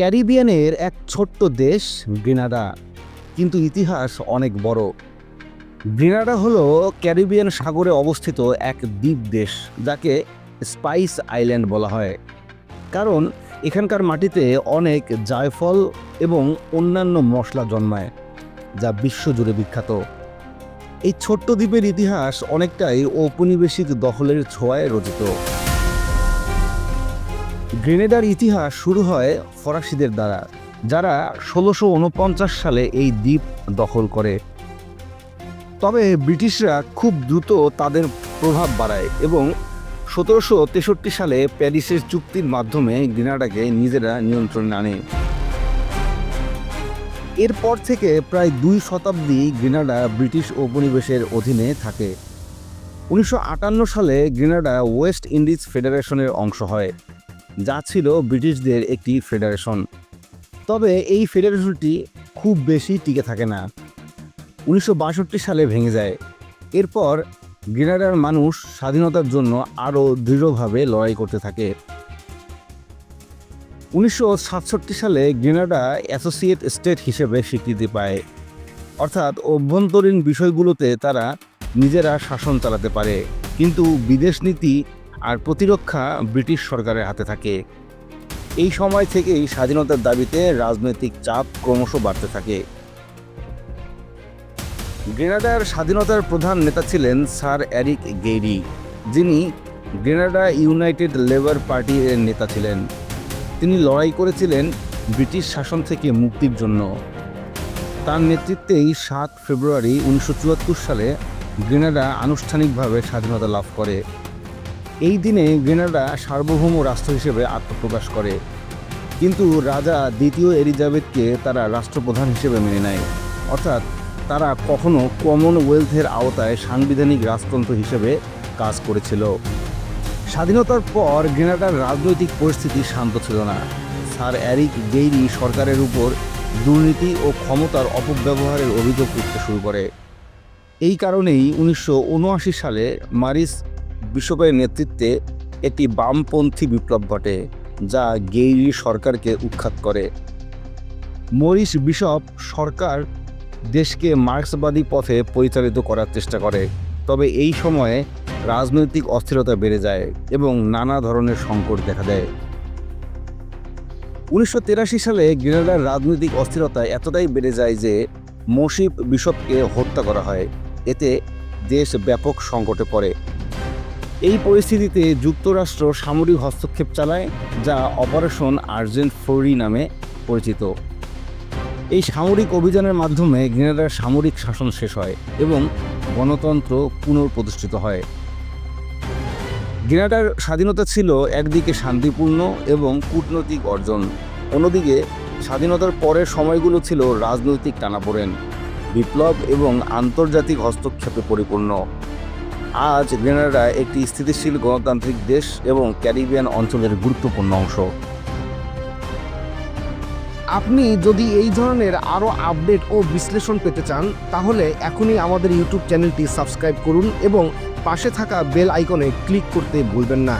ক্যারিবিয়ানের এক ছোট্ট দেশ গ্রিনাডা। কিন্তু ইতিহাস অনেক বড়। গ্রিনাডা হলো ক্যারিবিয়ান সাগরে অবস্থিত এক দ্বীপ দেশ, যাকে স্পাইস আইল্যান্ড বলা হয়। কারণ এখানকার মাটিতে অনেক জায়ফল এবং অন্যান্য মশলা জন্মায়, যা বিশ্বজুড়ে বিখ্যাত। এই ছোট্ট দ্বীপের ইতিহাস অনেকটাই ঔপনিবেশিক দখলের ছোঁয়ায় রচিত। গ্রেনেডার ইতিহাস শুরু হয় ফরাসিদের দ্বারা, যারা ষোলোশো উনপঞ্চাশ সালে এই দ্বীপ দখল করে। তবে ব্রিটিশরা খুব দ্রুত তাদের প্রভাব বাড়ায় এবং সতেরোশো তেষট্টি সালে প্যারিসের চুক্তির মাধ্যমে গ্রেনাডাকে নিজেরা নিয়ন্ত্রণে আনে। এরপর থেকে প্রায় দুই শতাব্দী গ্রেনাডা ব্রিটিশ উপনিবেশের অধীনে থাকে। উনিশশো আটান্ন সালে গ্রেনাডা ওয়েস্ট ইন্ডিজ ফেডারেশনের অংশ হয়। যা ছিল ব্রিটিশদের একটি ফেডারেশন। তবে এই ফেডারেশনটি খুব বেশি টিকে থাকে না। উনিশশো বাষট্টি সালে ভেঙে যায়। এরপর গ্রেনাডার মানুষ স্বাধীনতার জন্য আরও দৃঢ়ভাবে লড়াই করতে থাকে। উনিশশো সাতষট্টি সালে গ্রেনাডা অ্যাসোসিয়েট স্টেট হিসেবে স্বীকৃতি পায়। অর্থাৎ অভ্যন্তরীণ বিষয়গুলোতে তারা নিজেরা শাসন চালাতে পারে। কিন্তু বিদেশ নীতি আর প্রতিরক্ষা ব্রিটিশ সরকারের হাতে থাকে। এই সময় থেকেই স্বাধীনতার দাবিতে রাজনৈতিক চাপ ক্রমশ বাড়তে থাকে। গ্রেনাডার স্বাধীনতার প্রধান নেতা ছিলেন স্যার অ্যারিক গেইরি, যিনি গ্রেনাডা ইউনাইটেড লেবার পার্টির নেতা ছিলেন। তিনি লড়াই করেছিলেন ব্রিটিশ শাসন থেকে মুক্তির জন্য। তার নেতৃত্বেই সাত ফেব্রুয়ারি উনিশশো চুয়াত্তর সালে গ্রেনাডা আনুষ্ঠানিকভাবে স্বাধীনতা লাভ করে। এই দিনে গ্রেনাডা সার্বভৌম রাষ্ট্র হিসেবে আত্মপ্রকাশ করে। কিন্তু রাজা দ্বিতীয় এলিজাবেথকে তারা রাষ্ট্রপ্রধান হিসেবে মেনে নেয়। অর্থাৎ তারা কখনো কমনওয়েলথের আওতায় সাংবিধানিক রাজতন্ত্র হিসেবে কাজ করেছিল। স্বাধীনতার পর গ্রেনাডার রাজনৈতিক পরিস্থিতি শান্ত ছিল না। স্যার অ্যারিক গেইরি সরকারের উপর দুর্নীতি ও ক্ষমতার অপব্যবহারের অভিযোগ উঠতে শুরু করে। এই কারণেই উনিশশো উনআশি সালে মারিস বিশপের নেতৃত্বে একটি বামপন্থী বিপ্লব ঘটে, যা গেইরি সরকারকে উৎখাত করে। মরিস বিশপ সরকার দেশকে মার্ক্সবাদী পথে পরিচালিত করার চেষ্টা করে, তবে এই সময়ে রাজনৈতিক অস্থিরতা বেড়ে যায় এবং নানা ধরনের সংকট দেখা দেয়। উনিশশো সালে গ্রেনাডার রাজনৈতিক অস্থিরতা এতটাই বেড়ে যায় যে মসিব বিশপকে হত্যা করা হয়। এতে দেশ ব্যাপক সংকটে পড়ে। এই পরিস্থিতিতে যুক্তরাষ্ট্র সামরিক হস্তক্ষেপ চালায়, যা অপারেশন আর্জেন্ট ফোরি নামে পরিচিত। এই সামরিক অভিযানের মাধ্যমে গ্রেনাডার সামরিক শাসন শেষ হয় এবং গণতন্ত্র পুনঃপ্রতিষ্ঠিত হয়। গ্রেনাডার স্বাধীনতা ছিল একদিকে শান্তিপূর্ণ এবং কূটনৈতিক অর্জন, অন্যদিকে স্বাধীনতার পরের সময়গুলো ছিল রাজনৈতিক টানাপোড়েন, বিপ্লব এবং আন্তর্জাতিক হস্তক্ষেপে পরিপূর্ণ। আজ গ্রেনাডা একটি স্থিতিশীল গণতান্ত্রিক দেশ এবং ক্যারিবিয়ান অঞ্চলের গুরুত্বপূর্ণ অংশ। আপনি যদি এই ধরনের আরও আপডেট ও বিশ্লেষণ পেতে চান, তাহলে এখনই আমাদের ইউটিউব চ্যানেলটি সাবস্ক্রাইব করুন এবং পাশে থাকা বেল আইকনে ক্লিক করতে ভুলবেন না।